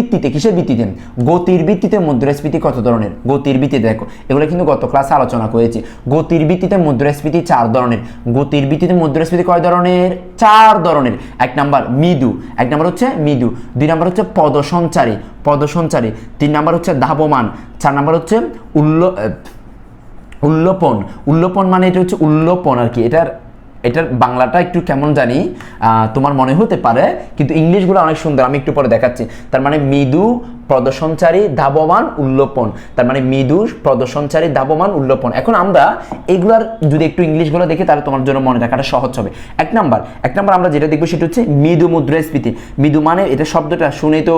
ভিত্তিতে, কিসের ভিত্তিতে? গতির ভিত্তিতে মুদ্রাস্ফীতি কত ধরনের? গতির ভিত্তিতে দেখো, এগুলো কিন্তু গত ক্লাসে আলোচনা করেছি। গতির ভিত্তিতে মুদ্রাস্ফীতি চার ধরনের। গতির ভিত্তিতে মুদ্রাস্ফীতি কয় ধরনের? চার ধরনের। এক নাম্বার মৃদু, এক নাম্বার হচ্ছে মৃদু, দুই নাম্বার হচ্ছে পদসঞ্চারী পদসঞ্চারী, তিন নাম্বার হচ্ছে ধাবমান, চার নাম্বার হচ্ছে উল্ল উল্লোপন। উল্লোপন মানে এটা হচ্ছে উল্লোপন আর কি, এটার এটার বাংলাটা একটু কেমন জানি তোমার মনে হতে পারে, কিন্তু ইংলিশগুলো অনেক সুন্দর, আমি একটু পরে দেখাচ্ছি। তার মানে মৃদু প্রদর্শনচারী ধাবমান উল্লোপন। তার মানে মৃদু প্রদর্শনচারী ধাবমান উল্লোপন। এখন আমরা এগুলার যদি একটু ইংলিশগুলো দেখি, তাহলে তোমার জন্য মনে রাখাটা সহজ হবে। এক নাম্বার এক নাম্বার আমরা যেটা দেখব সেটা হচ্ছে মৃদু মুদ্রাস্ফীতি। মৃদু মানে এটা শব্দটা শুনে তো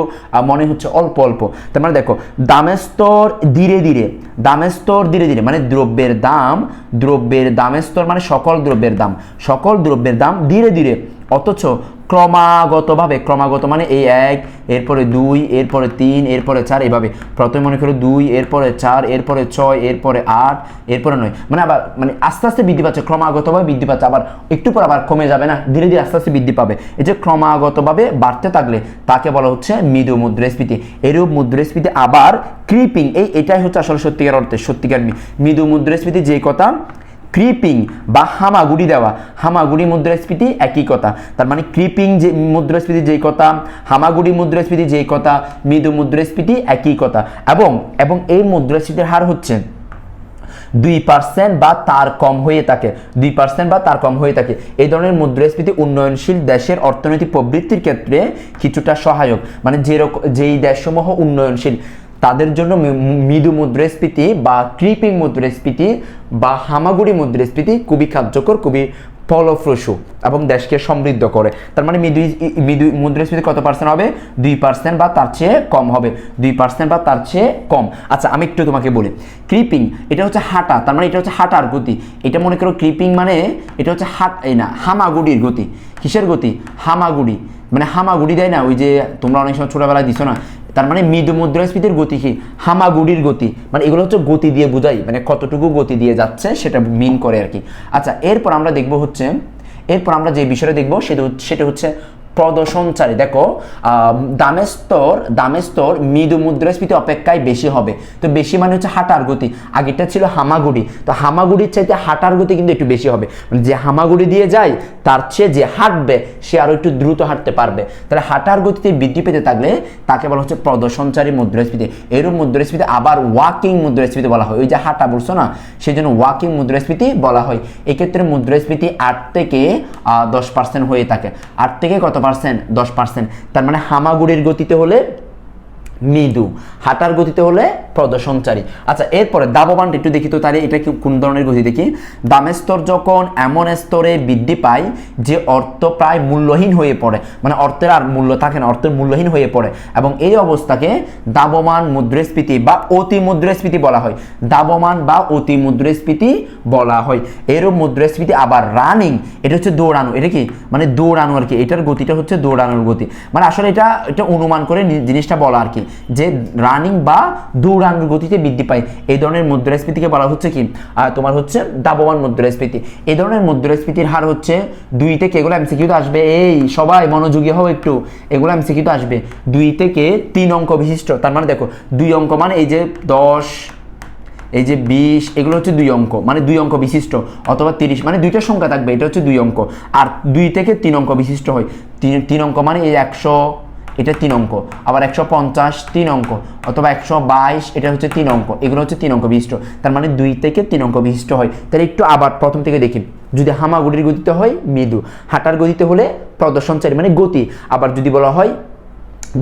মনে হচ্ছে অল্প অল্প। তার মানে দেখো দামের স্তর ধীরে ধীরে দামের স্তর ধীরে ধীরে মানে দ্রব্যের দাম, দ্রব্যের দামের স্তর মানে সকল দ্রব্যের দাম। সকল দ্রব্যের দাম ধীরে ধীরে অথচ ক্রমাগতভাবে, ক্রমাগত মানে এই এক, এরপরে দুই, এরপরে তিন, এরপরে চার, এভাবে। প্রথমে মনে করো দুই, এরপরে চার, এরপরে ছয়, এরপরে আট, এরপরে নয়। মানে আবার মানে আস্তে আস্তে বৃদ্ধি পাচ্ছে, ক্রমাগতভাবে বৃদ্ধি পাচ্ছে, আবার একটু পর আবার কমে যাবে না? ধীরে ধীরে আস্তে আস্তে বৃদ্ধি পাবে। এই যে ক্রমাগতভাবে বাড়তে থাকলে, তাকে বলা হচ্ছে মৃদু মুদ্রাস্ফীতি। এরূপ মুদ্রাস্ফীতি আবার ক্রিপিং এই, এটাই হচ্ছে আসলে সত্যিকার অর্থে, সত্যিকার মৃদু মুদ্রাস্ফীতি যে কথা ক্রিপিং বা হামাগুড়ি দেওয়া। হামাগুড়ি মুদ্রাস্ফীতি একই কথা। তার মানে ক্রিপিং যে মুদ্রাস্ফীতি যেই কথা, হামাগুড়ি মুদ্রাস্ফীতি যেই কথা, মৃদু মুদ্রাস্ফীতি একই কথা। এবং এবং এই মুদ্রাস্ফীতির হার হচ্ছে দুই পার্সেন্ট বা তার কম হয়ে থাকে। দুই পার্সেন্ট বা তার কম হয়ে থাকে। এই ধরনের মুদ্রাস্ফীতি উন্নয়নশীল দেশের অর্থনৈতিক প্রবৃত্তির ক্ষেত্রে কিছুটা সহায়ক। মানে যেরকম যেই দেশসমূহ উন্নয়নশীল তাদের জন্য মৃদু মুদ্রাস্ফীতি বা ক্রিপিং মুদ্রাস্ফীতি বা হামাগুড়ি মুদ্রাস্ফীতি খুবই কার্যকর, খুবই ফলপ্রসূ এবং দেশকে সমৃদ্ধ করে। তার মানে মৃদু মৃদু মুদ্রাস্ফীতি কত পার্সেন্ট হবে? দুই পার্সেন্ট বা তার চেয়ে কম হবে। দুই পার্সেন্ট বা তার চেয়ে কম। আচ্ছা আমি একটু তোমাকে বলি। ক্রিপিং এটা হচ্ছে হাঁটা, তার মানে এটা হচ্ছে হাঁটার গতি। এটা মনে করো ক্রিপিং মানে এটা হচ্ছে হাট এই না, হামাগুড়ির গতি। কিসের গতি? হামাগুড়ি। মানে হামাগুড়ি দেয় না, ওই যে তোমরা অনেক সময় ছোটবেলায় দিছো না? তার মানে মৃদু মুদ্রাস্ফীতির গতি কি হামাগুড়ির গতি মানে এগুলো হচ্ছে গতি দিয়ে বোঝাই মানে কতটুকু গতি দিয়ে যাচ্ছে সেটা মিন করে আর কি। আচ্ছা এরপর আমরা দেখব হচ্ছে, এরপর আমরা যে বিষয়টা দেখব সেটা সেটা হচ্ছে প্রদর্শনচারী দেখো দামের স্তর দামের স্তর মৃদু মুদ্রাস্ফীতি অপেক্ষায় বেশি হবে। তো বেশি মানে হচ্ছে হাঁটার গতি। আগেরটা ছিল হামাগুড়ি। তো হামাগুড়ির চাইতে হাঁটার গতি কিন্তু একটু বেশি হবে। মানে যে হামাগুড়ি দিয়ে যায় তার চেয়ে যে হাঁটবে, সে আরও একটু দ্রুত হাঁটতে পারবে। তাহলে হাঁটার গতিতে বৃদ্ধি পেতে থাকলে তাকে বলা হচ্ছে প্রদর্শনচারী মুদ্রাস্ফীতি। এরূপ মুদ্রাস্ফীতি আবার ওয়াকিং মুদ্রাস্ফীতি বলা হয়। ওই যে হাঁটা বলছো না সেই জন্য ওয়াকিং মুদ্রাস্ফীতি বলা হয়। এক্ষেত্রে মুদ্রাস্ফীতি আট থেকে দশ পার্সেন্ট হয়ে থাকে। আট থেকে কত পার্সেন্ট দশ পার্সেন্ট তার মানে হামাগুড়ির গতিতে হলে মৃদু। হাঁটার গতিতে হলে প্রদর্শনচারী। আচ্ছা এরপরে দাববানটা একটু দেখি তো তাহলে এটা কি কোন ধরনের গতি? দেখি। দামের স্তর যখন এমন স্তরে বৃদ্ধি পায় যে অর্থ প্রায় মূল্যহীন হয়ে পড়ে মানে অর্থের আর মূল্য থাকে না, অর্থের মূল্যহীন হয়ে পড়ে এবং এই অবস্থাকে দাবমান মুদ্রাস্ফীতি বা অতি মুদ্রাস্ফীতি বলা হয়। দাবমান বা অতি মুদ্রাস্ফীতি বলা হয়। এরও মুদ্রাস্ফীতি আবার রানিং, এটা হচ্ছে দৌড়ানো, এটা কি? মানে দৌড়ানো আর কি, এটার গতিটা হচ্ছে দৌড়ানোর গতি। মানে আসলে এটা এটা অনুমান করে জিনিসটা বলা আর কি। যে রানিং বা দৌড়ানোর গতিতে বৃদ্ধি পায়। এই ধরনের মুদ্রাস্ফীতিকে বলা হচ্ছে কি? তোমার হচ্ছে দাবমান মুদ্রাস্ফীতি। এই ধরনের মুদ্রাস্ফীতির হার হচ্ছে দুই থেকে, এগুলো এমসিকিউ তো আসবে। এই, সবাই মনোযোগী হও একটু। এগুলো এমসিকিউ তো আসবে। দুই থেকে তিন অঙ্ক বিশিষ্ট। তার মানে দেখো, দুই অঙ্ক মানে এই যে দশ, এই যে বিশ, এগুলো হচ্ছে দুই অঙ্ক। মানে দুই অঙ্ক বিশিষ্ট। অথবা তিরিশ মানে দুইটা সংখ্যা থাকবে। এটা হচ্ছে দুই অঙ্ক। আর দুই থেকে তিন অঙ্ক বিশিষ্ট হয়। তিন তিন অঙ্ক মানে এই একশো এটা তিন অঙ্ক। আবার একশো পঞ্চাশ, তিন অঙ্ক। অথবা একশো বাইশ, এটা হচ্ছে তিন অঙ্ক। এগুলো হচ্ছে তিন অঙ্ক বিশিষ্ট। তার মানে দুই থেকে তিন অঙ্ক বিশিষ্ট হয়। তাহলে একটু আবার প্রথম থেকে দেখি। যদি হামাগুড়ির গতিতে হয়, মৃদু। হাঁটার গতিতে হলে প্রদর্শনচারী মানে গতি। আবার যদি বলা হয়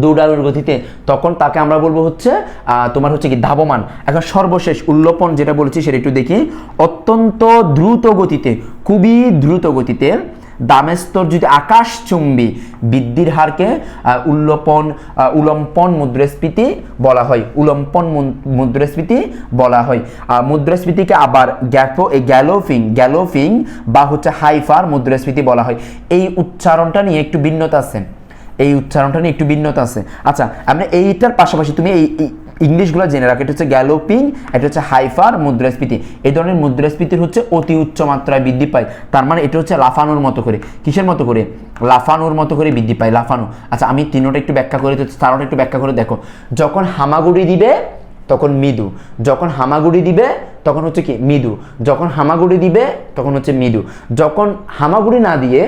দৌড়ানোর গতিতে, তখন তাকে আমরা বলব হচ্ছে তোমার হচ্ছে কি ধাবমান। এখন সর্বশেষ উল্লোপন যেটা বলেছি সেটা একটু দেখি। অত্যন্ত দ্রুত গতিতে, খুবই দ্রুত গতিতে দামের স্তর যদি আকাশচুম্বী বৃদ্ধির হারকে উল্লপন উলম্পন মুদ্রাস্ফীতি বলা হয়। উলম্পন মুদ্রাস্ফীতি বলা হয়। মুদ্রাস্ফীতিকে আবার গ্যাপো গ্যালোফিং গ্যালোফিং বা হচ্ছে হাইফার মুদ্রাস্ফীতি বলা হয়। এই উচ্চারণটা নিয়ে একটু ভিন্নতা আছে। এই উচ্চারণটা নিয়ে একটু ভিন্নতা আছে। আচ্ছা আপনি এইটার পাশাপাশি তুমি এই- ইংলিশগুলো জেনে রাখো, এটা হচ্ছে গ্যালোপিং এটা হচ্ছে হাইফার মুদ্রাস্ফীতি। এই ধরনের মুদ্রাস্ফীতির হচ্ছে অতি উচ্চ মাত্রায় বৃদ্ধি পায়। তার মানে এটা হচ্ছে লাফানোর মতো করে। কিসের মতো করে? লাফানোর মতো করে বৃদ্ধি পায়, লাফানো। আচ্ছা আমি তিনোটা একটু ব্যাখ্যা করে তারটা একটু ব্যাখ্যা করে দেখো। যখন হামাগুড়ি দিবে, তখন মৃদু। যখন হামাগুড়ি দিবে, তখন হচ্ছে কি? মৃদু। যখন হামাগুড়ি দিবে, তখন হচ্ছে মৃদু। যখন হামাগুড়ি না দিয়ে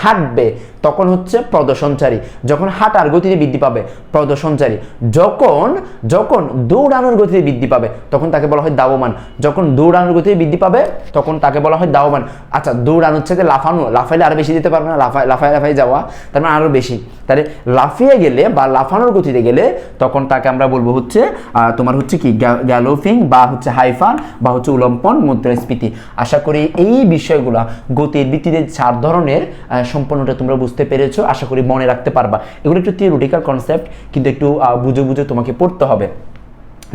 হাঁটবে, তখন হচ্ছে প্রদর্শনচারী। যখন হাঁটার গতিতে বৃদ্ধি পাবে, প্রদর্শনচারী। যখন যখন দৌড়ানোর গতিতে বৃদ্ধি পাবে, তখন তাকে বলা হয় দাবমান যখন দৌড়ানোর গতিতে বৃদ্ধি পাবে, তখন তাকে বলা হয় দাবমান আচ্ছা দৌড়ানোর সাথে লাফানো, লাফাইলে আরও বেশি দিতে পারবে না? লাফায় লাফায় লাফায় যাওয়া, তার মানে আরও বেশি। তাহলে লাফিয়ে গেলে বা লাফানোর গতিতে গেলে তখন তাকে আমরা বলব হচ্ছে তোমার হচ্ছে কি গ্যালোফিং বা হচ্ছে হাইফান বা হচ্ছে উলম্পন মুদ্রাস্ফীতি। আশা করি এই বিষয়গুলো গতির ভিত্তিতে চার ধরনের সম্পূর্ণটা তোমরা বুঝতে পেরেছ, আশা করি মনে রাখতে পারবা। এগুলো একটু থিওরিটিক্যাল কনসেপ্ট কিন্তু একটু বুঝে বুঝে তোমাকে পড়তে হবে।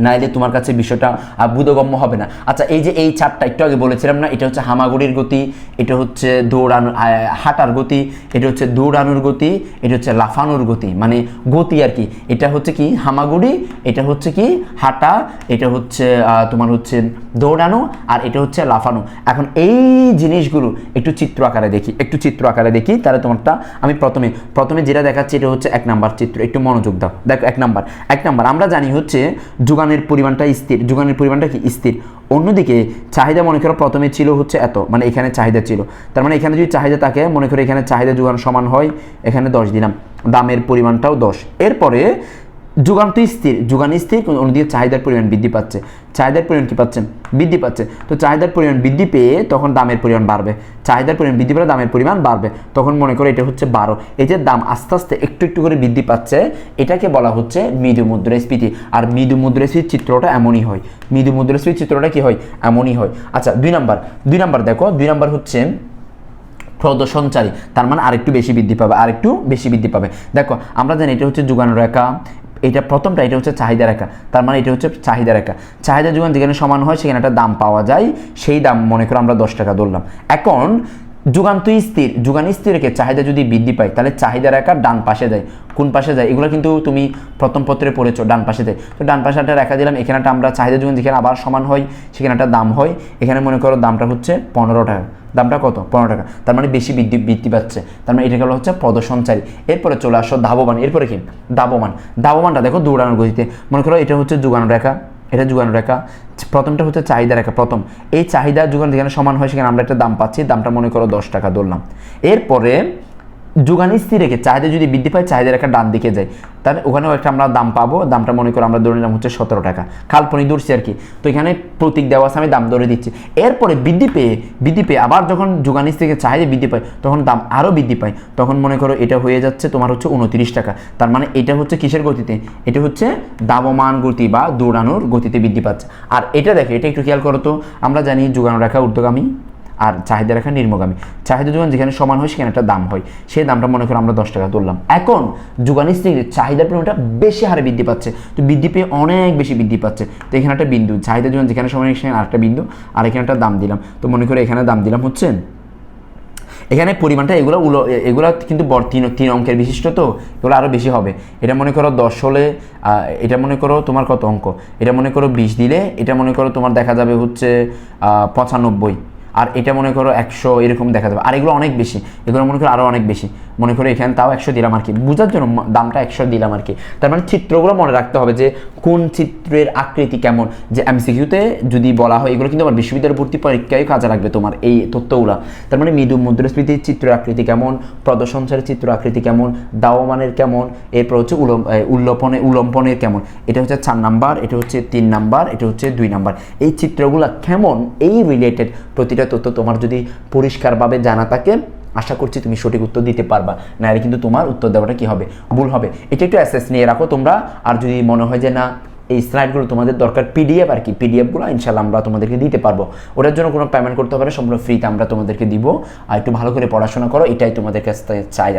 নাইলে তোমার কাছে বিষয়টা বোধগম্য হবে না। আচ্ছা এই যে এই চারটা, একটু আগে বলেছিলাম না, এটা হচ্ছে হামাগুড়ির গতি, এটা হচ্ছে দৌড়ানো হাঁটার গতি, এটা হচ্ছে দৌড়ানোর গতি, এটা হচ্ছে লাফানোর গতি মানে গতি আর কি। এটা হচ্ছে কি হামাগুড়ি, এটা হচ্ছে কি হাঁটা, এটা হচ্ছে তোমার হচ্ছে দৌড়ানো, আর এটা হচ্ছে লাফানো। এখন এই জিনিসগুলো একটু চিত্র আকারে দেখি, একটু চিত্র আকারে দেখি, তাহলে তোমারটা আমি প্রথমে প্রথমে যেটা দেখাচ্ছি, এটা হচ্ছে এক নাম্বার চিত্র। একটু মনোযোগ দাও। দেখো, এক নাম্বার। এক নাম্বার, আমরা জানি হচ্ছে যোগানের পরিমাণটা স্থির। যোগানের পরিমাণটা কি? স্থির। অন্যদিকে চাহিদা মনে করো প্রথমে ছিল হচ্ছে এত মানে এখানে চাহিদা ছিল। তার মানে এখানে যদি চাহিদা থাকে, মনে করো এখানে চাহিদা যোগান সমান হয়, এখানে দশ দিলাম। দামের পরিমাণটাও দশ। এরপরে যোগান তো স্থির, যোগান স্থির অন্যদিকে চাহিদার পরিমাণ বৃদ্ধি পাচ্ছে। চাহিদার পরিমাণ কি পাচ্ছেন? বৃদ্ধি পাচ্ছে। তো চাহিদার পরিমাণ বৃদ্ধি পেয়ে তখন দামের পরিমাণ বাড়বে। চাহিদার পরিমাণ বৃদ্ধি পেলে দামের পরিমাণ বাড়বে। তখন মনে করো এটা হচ্ছে বারো। যে দাম আস্তে আস্তে একটু একটু করে বৃদ্ধি পাচ্ছে, এটাকে বলা হচ্ছে মৃদু মুদ্রাস্ফীতি। আর মৃদু মুদ্রাস্ফীতির চিত্রটা এমনই হয়। মৃদু মুদ্রাস্ফীতির চিত্রটা কি হয়? এমনই হয়। আচ্ছা দুই নাম্বার। দুই নাম্বার দেখো, দুই নাম্বার হচ্ছে প্রদর্শনচারী। তার মানে আরেকটু বেশি বৃদ্ধি পাবে, আরেকটু বেশি বৃদ্ধি পাবে। দেখো, আমরা জানি এটা হচ্ছে যোগান রেখা এটা প্রথমটা, এটা হচ্ছে চাহিদা রেখা। তার মানে এটা হচ্ছে চাহিদা রেখা। চাহিদা যোগান যেখানে সমান হয়, সেখানে একটা দাম পাওয়া যায়। সেই দাম মনে করো আমরা দশ টাকা ধরলাম। এখন যুগান্ত স্থির যুগান স্থির রেখে চাহিদা যদি বৃদ্ধি পায়, তাহলে চাহিদা রেখা ডান পাশে যায়। কোন পাশে যায়? এগুলো কিন্তু তুমি প্রথম পত্রে পড়েছো, ডান পাশে যায়। তো ডান পাশে একটা রেখা দিলাম, এখানে একটা আমরা চাহিদা যুগান যেখানে আবার সমান হয়, সেখানে একটা দাম হয়। এখানে মনে করো দামটা হচ্ছে পনেরো টাকা। দামটা কত? পনেরো টাকা। তার মানে বেশি বৃদ্ধি বৃদ্ধি পাচ্ছে। তার মানে এটা গেলো হচ্ছে প্রদর্শনচারী। এরপরে চলে আসো ধাবমান। এরপরে কি? দাবমান দাবমানটা দেখো দৌড়ানোর গতিতে। মনে করো এটা হচ্ছে যোগান রেখা। এটা যোগান রেখা। প্রথমটা হচ্ছে চাহিদা রেখা, প্রথম। এই চাহিদা যোগান যেখানে সমান হয় সেখানে আমরা একটা দাম পাচ্ছি, দামটা মনে করো দশ টাকা ধরলাম। এরপরে যোগান স্থির রেখে চাহিদা যদি বৃদ্ধি পায় চাহিদা একটা ডান দিকে যায়। তাহলে ওখানেও একটা আমরা দাম পাবো। দামটা মনে করো আমরা ধরে নিলাম হচ্ছে সতেরো টাকা। খালপনি দূরছি আর কি। তো এখানে প্রতীক দেওয়া আছে, আমি দাম ধরে দিচ্ছি। এরপরে বৃদ্ধি পেয়ে বৃদ্ধি পেয়ে আবার যখন যোগান থেকে চাহিদা বৃদ্ধি পায়, তখন দাম আরও বৃদ্ধি পায়। তখন মনে করো এটা হয়ে যাচ্ছে তোমার হচ্ছে উনত্রিশ টাকা। তার মানে এটা হচ্ছে কিসের গতিতে? এটা হচ্ছে দাবমান গতি বা দৌড়ানোর গতিতে বৃদ্ধি পাচ্ছে। আর এটা দেখে, এটা একটু খেয়াল করো তো। আমরা জানি যোগান রেখা ঊর্ধ্বগামী। আর চাহিদা রেখা নির্মগামী। চাহিদা যোগান যেখানে সমান হয়, সেখানে একটা দাম হয়। সেই দামটা মনে করো আমরা দশ টাকা তুললাম। এখন যোগানিস থেকে চাহিদার পরিমাণটা বেশি হারে বৃদ্ধি পাচ্ছে। তো বৃদ্ধি পেয়ে অনেক বেশি বৃদ্ধি পাচ্ছে। তো এখানে একটা বিন্দু, চাহিদা যোগান যেখানে সমান হয়, সেখানে আরেকটা বিন্দু, আর এখানে একটা দাম দিলাম। তো মনে করো এখানে দাম দিলাম হচ্ছে, এখানে পরিমাণটা এগুলো উলো, এগুলো কিন্তু বড় তিন তিন অঙ্কের বিশিষ্ট তো, এগুলো আরও বেশি হবে। এটা মনে করো দশ হলে এটা মনে করো তোমার কত অঙ্ক? এটা মনে করো বিশ দিলে, এটা মনে করো তোমার দেখা যাবে হচ্ছে পঁচানব্বই। আর এটা মনে করো একশো এরকম দেখা যাবে। আর এগুলো অনেক বেশি। এগুলো মনে করো আরও অনেক বেশি। মনে করো এখানে তাও একশো দিলাম আর কি। বোঝার জন্য দামটা একশো দিলাম আর কি। তার মানে চিত্রগুলো মনে রাখতে হবে যে কোন চিত্রের আকৃতি কেমন। যে এমসিকিউতে যদি বলা হয়, এগুলো কিন্তু আমার বিশ্ববিদ্যালয় ভর্তি পরীক্ষায় কাজে লাগবে তোমার এই তথ্যগুলো। তার মানে মৃদু মুদ্রাস্ফীতির চিত্র আকৃতি কেমন প্রদর্শনচারের চিত্র আকৃতি কেমন, দাওমানের কেমন, এরপর হচ্ছে উলম উল্লপনে উলম্পনের কেমন। এটা হচ্ছে চার নাম্বার, এটা হচ্ছে তিন নাম্বার, এটা হচ্ছে দুই নাম্বার। এই চিত্রগুলো কেমন, এই রিলেটেড প্রতিটা তথ্য তোমার যদি পরিষ্কারভাবে জানা থাকে, আশা করছি তুমি সঠিক উত্তর দিতে পারবা। নাহলে কিন্তু তোমার উত্তর দেওয়াটা কি হবে? ভুল হবে। এটা একটু অ্যাসেস নিয়ে রাখো তোমরা। আর যদি মনে হয় যে, না, এই স্লাইডগুলো তোমাদের দরকার পিডিএফ আর কি পিডিএফগুলো ইনশাল্লাহ আমরা তোমাদেরকে দিতে পারব। ওটার জন্য কোনো পেমেন্ট করতে না, সম্পূর্ণ ফ্রিতে আমরা তোমাদেরকে দিব। আর একটু ভালো করে পড়াশোনা করো, এটাই তোমাদের কাছ চাই।